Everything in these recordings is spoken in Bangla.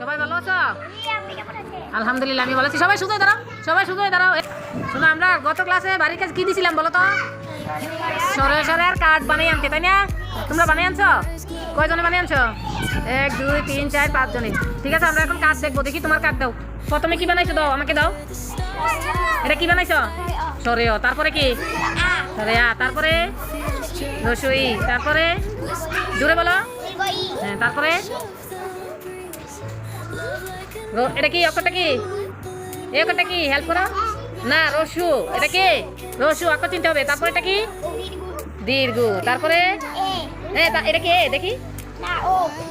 সবাই ভালো আছো? আলহামদুলিল্লাহ, আমি ভালো আছি। সবাই শুধু দাঁড়াও, সবাই শুধু দাঁড়াও। শোনো, আমরা গত ক্লাসে বাড়ির কাছে কি দিছিলাম বলো তো? সরে সরে, আর কার্ড বানিয়ে আনতে, তাই না? তোমরা বানিয়ে আনছো? কয়জনে বানিয়ে আনছো? এক, দুই, তিন, চার পাঁচ জনে ঠিক আছে, আমরা এখন কার্ড দেখব, দেখি তোমার কার্ড দাও। প্রথমে কি বানাইছো দাও, আমাকে দাও। এটা কি বানাইছো? সরে তারপরে কি? সরে তারপরে? রসুই, তারপরে? জোরে বলো। হ্যাঁ তারপরে? এটা কি অক্ষরটা কি? এই অক্ষরটা কি? হেল্প করো। না রসু। এটা কি? রসু অক্ষর চিনতে হবে। তারপরে এটা কি? দীর্ঘ। তারপরে? হ্যাঁ এটা কি? এ দেখি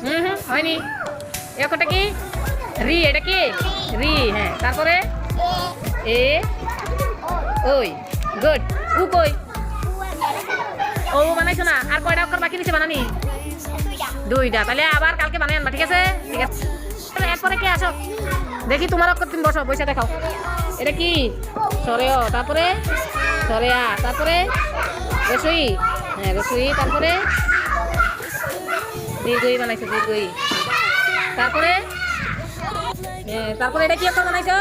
হুম হুম হয়নি। এই অক্ষরটা কি? রি এটা কি? রি হ্যাঁ। তারপরে? এ। ওই। গুড। উ কই? ও বানাইছো না। আর কয়টা অক্ষর বাকি দিছে বানানি? দুইটা। তাহলে আবার কালকে বানিয়ে আনবা ঠিক আছে? ঠিক আছে। এরপরে কে আসো? দেখি তোমার অক্ষর তুমি বসো পয়সা দেখাও। এটা কি? সরেও তারপরে? সরেয়া তারপরে? রসুই। হ্যাঁ রসুই তারপরে? দীর্ঘই বানাইছো দীর্ঘই। তারপরে? হ্যাঁ, তারপরে এটা কি অক্ষর বানাইছো?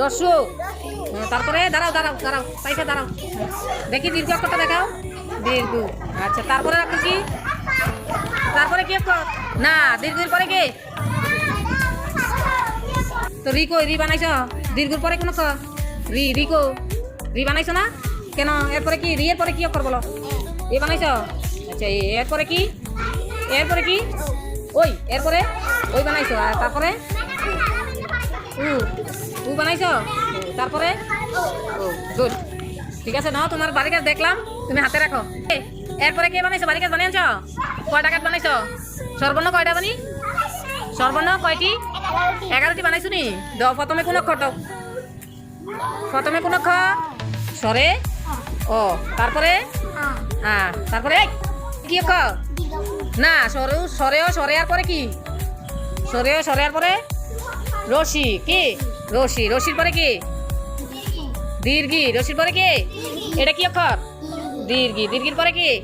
রসু। হ্যাঁ, তারপরে? দাঁড়াও দাঁড়াও দাঁড়াও পয়সা দাঁড়াও। দেখি দীর্ঘ অক্ষরটা দেখাও। দীর্ঘ। আচ্ছা তারপরে রাখো কি? তারপরে কি অক্ষর? না দীর্ঘের পরে কি? তো রি কই রি বানাইছ? দীর্ঘের পরে কোন অক্ষর রি রি কো রি বানাইছ না? কেন? এরপরে কি? রি এর পরে কি অক্ষর বলো? এ বানাইছ? আচ্ছা এরপরে কি? এরপরে কি? ওই, এরপরে ওই বানাইছ। আর তারপরে? উ উ বানাইছ? তারপরে? ও, গুড। ঠিক আছে না তোমার বাড়ি কাজ দেখলাম। তুমি হাতে রাখো। এরপরে কে বানাইছো? বাড়ি কাজ বানিয়েছ কয়টা কাজ বানাইছো? সর্বর্ণ কয়টা বানি? সর্বর্ণ কয়টি? এগারোটি বানাইছো নি? দাও, প্রথমে কোন অক্ষর প্রথমে কোন অক্ষর সরে? ও, তারপরে? হ্যাঁ তারপরে কি অক্ষর না সরেও সরেও সরে আর পরে কি? সরেও সরে আর পরে? রশি, কি? রশি, রশির পরে কি? দীর্ঘি, রশির পরে কি? এটা কি অক্ষর? দীর্ঘি, দীর্ঘির পরে কি?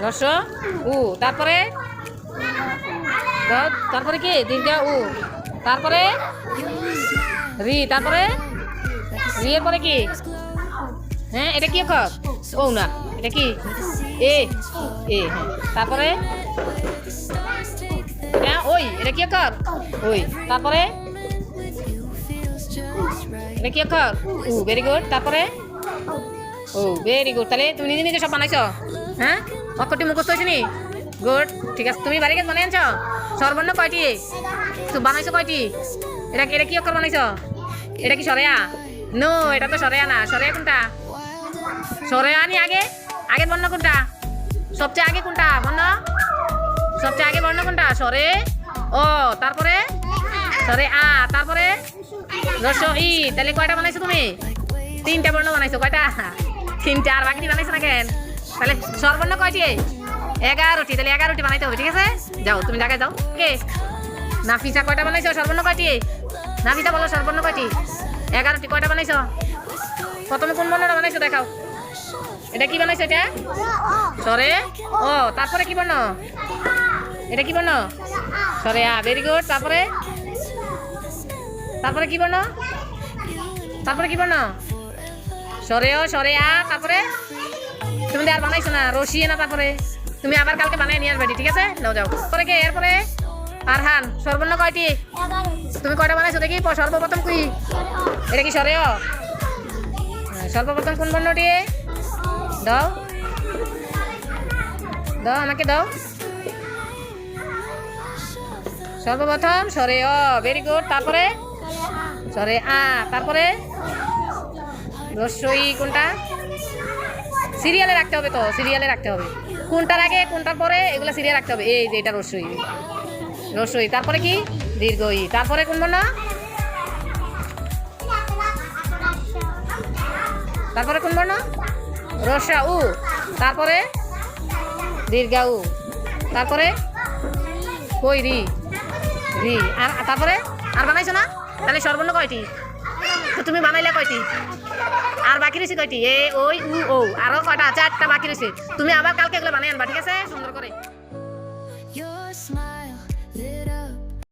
রস, উ, তারপরে? দ- তারপরে কি? দীর্ঘ, উ। তারপরে? রি তারপরে? রি এর পরে কি? হ্যাঁ এটা কি অক্ষর? ও না, এটা কি? এ এ হ্যাঁ। তারপরে? হ্যাঁ ওই, এটা কি অক্ষর? ওই। তারপরে? এটা কি অক্ষর? উ ভেরি গুড তারপরে? ও ভেরি গুড তাহলে তুমি নিজে নিজে সব বানাইছো? হ্যাঁ? অক্ষরটি মুখস্থ হয়েছে নি? গুড, ঠিক আছে। তুমি বাড়ি গেছে আনছো? সর্বর্ণ কয়টি? তো বানাইছো কয়টি? এটা এটা কি অক্ষর বানাইছো? এটা কি সরেয়া? নো, এটা তো সরেয়া না। সরেয়া কোনটা? সরেয়া নি আগে? আগের বর্ণ কোনটা? সবচেয়ে আগে কোনটা? বর্ণ? সবচেয়ে আগে বর্ণ কোনটা? সরে ও, তারপরে? সরে আ, তারপরে? রস ই। তাহলে কয়টা বানাইছো তুমি? তিনটা বর্ণ বানাইছো, কয়টা? তিনটা। আর বাকি বানাইছো না কেন? তাহলে সর্বর্ণ কয়টি? এগারোটি, তাহলে এগারোটি বানাইতে হবে, ঠিক আছে? যাও, তুমি জায়গায় যাও। কে? নাফিসা কয়টা বানাইছো? সর্বর্ণ কয়টি? নাফিসা বলো, সর্বর্ণ কয়টি? এগারোটি কয়টা বানাইছো? প্রথমে কোন বর্ণটা বানাইছো দেখাও। এটা কি বানাইছো এটা? সরে ও তারপরে কি বর্ণ? এটা কি বর্ণ? সরে আ ভেরি গুড তারপরে? তারপরে কি বর্ণ? তারপরে কি বর্ণ? সরে ও সরে আ, তারপরে? তুমি আর বানাইছো না রসিয়ে না তারপরে? তুমি আবার কালকে বানাই নিয়ে আসবে ঠিক আছে? নাও যাও। পরে কে? এরপরে? আরহান সর্বর্ণ কয়টি? তুমি কয়টা বানাইছো দেখি সর্বপ্রথম কি এটা কি সরে হ্যাঁ, সর্বপ্রথম কোন বর্ণটি? দাও। দাও আমাকে দাও। সর্বপ্রথম সরে অ ভেরি গুড তারপরে? সরে আ তারপরে? রসই কোনটা? সিরিয়ালে রাখতে হবে তো, সিরিয়ালে রাখতে হবে। কোনটার আগে, কোনটার পরে, এগুলো সিরিয়াল রাখতে হবে। এই যে, এটা রসই। রসই। তারপরে কি? দীর্ঘই। তারপরে কোন বর্ণ তারপরে কোন বর্ণ রসা উ। তারপরে দীর্ঘা উ। তারপরে কই রি? রি। আর তারপরে আর বানাইছো না? তাহলে সর্বর্ণ কয়টি? তো তুমি বানাইলে কয়টি? বাকি রয়েছে কয়টি? এ ওই উ ও আরও কয়টা চারটা বাকি রয়েছে তুমি আবার কালকে এগুলো বানাই আনবা, ঠিক আছে? সুন্দর করে।